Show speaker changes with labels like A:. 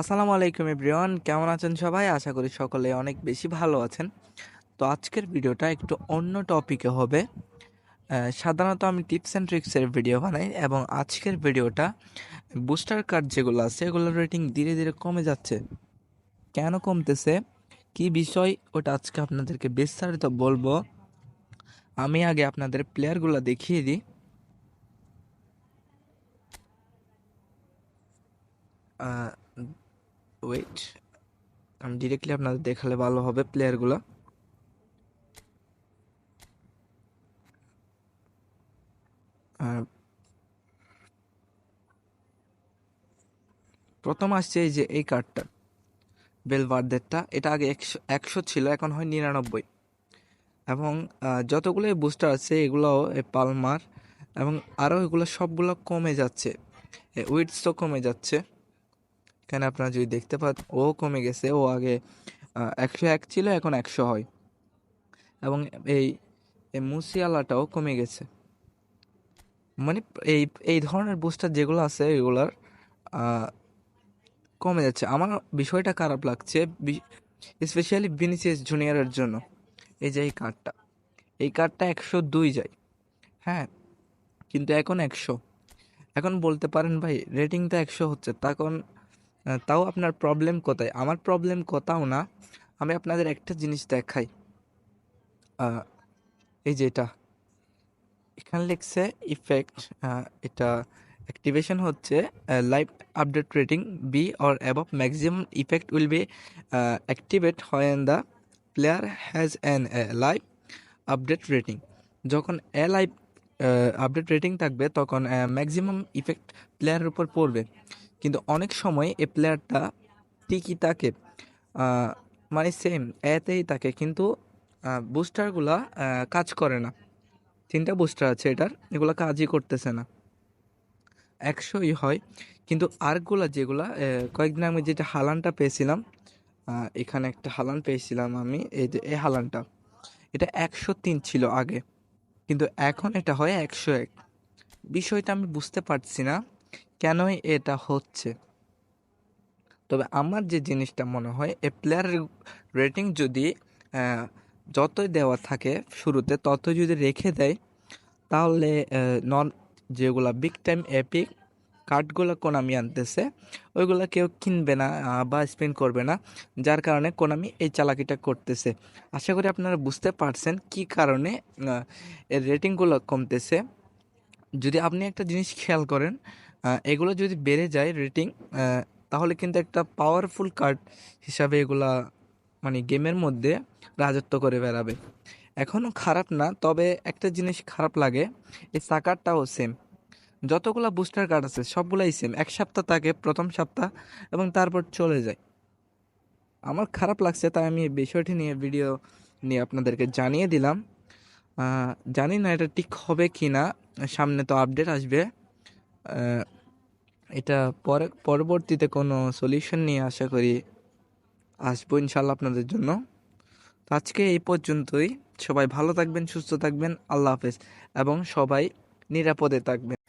A: আসসালামু আলাইকুম এভরিওয়ান, কেমন আছেন সবাই? আশা করি সকলে অনেক বেশি ভালো আছেন। তো আজকের ভিডিওটা একটু অন্য টপিকে হবে। সাধারণত আমি টিপস অ্যান্ড ট্রিক্সের ভিডিও বানাই এবং আজকের ভিডিওটা বুস্টার কার্ড যেগুলো আছে, এগুলোর রেটিং ধীরে ধীরে কমে যাচ্ছে। কেন কমতেছে? কি বিষয়? ওটা আজকে আপনাদেরকে বিস্তারিত বলব। আমি আগে আপনাদের প্লেয়ারগুলো দেখিয়ে দিই। ওয়েট আমি ডিরেক্টলি আপনাদের দেখালে ভালো হবে প্লেয়ারগুলো প্রথম আসছে এই যে এই কার্ডটা বেলভার্দেরটা এটা আগে একশো একশো ছিল, এখন হয় নিরানব্বই। এবং যতগুলো বুস্টার আছে এগুলো পালমার এবং আরও এগুলো সবগুলো কমে যাচ্ছে। উইডস তো কমে যাচ্ছে। এখানে আপনারা যদি দেখতে পান, ও কমে গেছে, ও আগে একশো এক ছিল, এখন একশো হয়। এবং এই মুসিয়ালাটাও কমে গেছে। মানে এই এই ধরনের বুস্টার যেগুলো আছে, এগুলার কমে যাচ্ছে। আমার বিষয়টা খারাপ লাগছে স্পেশালি ভিনিসিয়াস জুনিয়রের জন্য। এই যে এই কার্ডটা এই কার্ডটা একশো দুই যায়। হ্যাঁ কিন্তু এখন একশো। এখন বলতে পারেন ভাই রেটিং তো একশো হচ্ছে। তখন তাও আপনার প্রবলেম কোথায়? আমার প্রবলেম কোথাও না। আমি আপনাদের একটা জিনিস দেখাই। এই যে এটা। এখানে লিখছে ইফেক্ট এটা অ্যাক্টিভেশন হচ্ছে live update rating be or above maximum effect will be activate হয় an the player has an live update rating যখন এ লাইভ আপডেট রেটিং থাকবে, তখন ম্যাক্সিমাম ইফেক্ট প্লেয়ারের উপর পড়বে। কিন্তু অনেক সময় এ প্লেয়ারটা টিকি তাকে মানে সেম এতেই থাকে, কিন্তু বুস্টারগুলা কাজ করে না। তিনটা বুস্টার আছে এটার, এগুলো কাজই করতেছে না। একশোই হয়, কিন্তু আরগুলা যেগুলা কয়েকদিন আমি যেটা হালানটা পেয়েছিলাম এখানে একটা হালান পেয়েছিলাম আমি, এই যে, এই হালানটা। এটা একশো তিন ছিল আগে, কিন্তু এখন এটা হয় একশো এক। বিষয়টা আমি বুঝতে পারছি না। কেনই এটা হচ্ছে? তবে আমার যে জিনিসটা মনে হয়, এ প্লেয়ারের রেটিং যদি যতই দেওয়া থাকে শুরুতে, ততই যদি রেখে দেয়, তাহলে নন যেগুলা বিগ টাইম এপিক কার্ডগুলো কোনামি আনতেছে, ওইগুলো কেউ কিনবে না বা স্পেন্ড করবে না, যার কারণে কোনামি এই চালাকিটা করতেছে। আশা করি আপনারা বুঝতে পারছেন কি কারণে এর রেটিংগুলো কমতেছে। যদি আপনি একটা জিনিস খেয়াল করেন এগুলো যদি বেড়ে যায় রেটিং তাহলে কিন্তু একটা পাওয়ারফুল কার্ড হিসাবে এগুলা মানে গেমের মধ্যে রাজত্ব করে বেড়াবে। এখনও খারাপ না, তবে একটা জিনিস খারাপ লাগে, এই সাকারটাও সেম যতগুলো বুস্টার কার্ড আছে, সবগুলাই সেম এক সপ্তাহ থাকে, প্রথম সপ্তাহ, এবং তারপর চলে যায়। আমার খারাপ লাগছে, তাই আমি এই বিষয়টি নিয়ে ভিডিও নিয়ে আপনাদেরকে জানিয়ে দিলাম। জানি না এটা ঠিক হবে কি না সামনে তো আপডেট আসবে। এটা পরে পরবর্তীতে কোনো সলিউশন নিয়ে আশা করি আসব ইনশাল্লাহ আপনাদের জন্য। তো আজকে এই পর্যন্তই। সবাই ভালো থাকবেন, সুস্থ থাকবেন। আল্লাহ হাফেজ। এবং সবাই নিরাপদে থাকবেন।